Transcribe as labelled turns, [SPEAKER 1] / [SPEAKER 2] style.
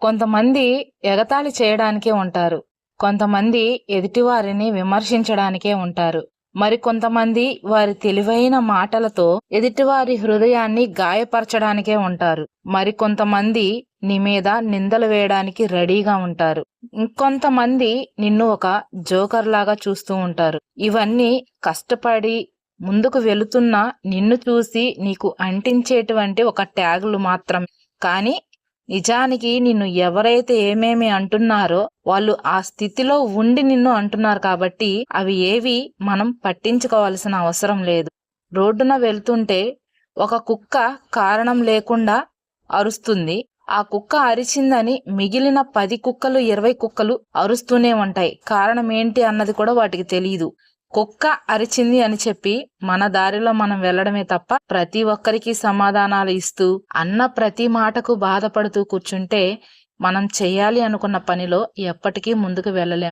[SPEAKER 1] కొంతమంది ఎగతాళి చేయడానికే ఉంటారు. కొంతమంది ఎదుటివారిని విమర్శించడానికే ఉంటారు. మరి కొంతమంది వారి తెలివైన మాటలతో ఎదుటివారి హృదయాన్ని గాయపరచడానికే ఉంటారు. మరి కొంతమంది నీ మీద నిందలు వేయడానికి రెడీగా ఉంటారు. ఇంకొంతమంది నిన్ను ఒక జోకర్ లాగా చూస్తూ ఉంటారు. ఇవన్నీ కష్టపడి ముందుకు వెళుతున్న నిన్ను చూసి నీకు అంటించేటువంటి ఒక ట్యాగులు మాత్రమే. కానీ నిజానికి నిన్ను ఎవరైతే ఏమేమి అంటున్నారో వాళ్ళు ఆ స్థితిలో ఉండి నిన్ను అంటున్నారు కాబట్టి అవి ఏవి మనం పట్టించుకోవాల్సిన అవసరం లేదు. రోడ్డున వెళ్తుంటే ఒక కుక్క కారణం లేకుండా అరుస్తుంది. ఆ కుక్క అరిచిందని మిగిలిన పది కుక్కలు ఇరవై కుక్కలు అరుస్తూనే ఉంటాయి. కారణం ఏంటి అన్నది కూడా వాటికి తెలియదు కుక్క అరిచింది అని చెప్పి మన దారిలో మనం వెళ్ళడమే తప్ప ప్రతి ఒక్కరికి సమాధానాలు ఇస్తూ అన్న ప్రతి మాటకు బాధపడుతూ కూర్చుంటే మనం చేయాలి అనుకున్న పనిలో ఎప్పటికీ ముందుకు వెళ్ళలేం.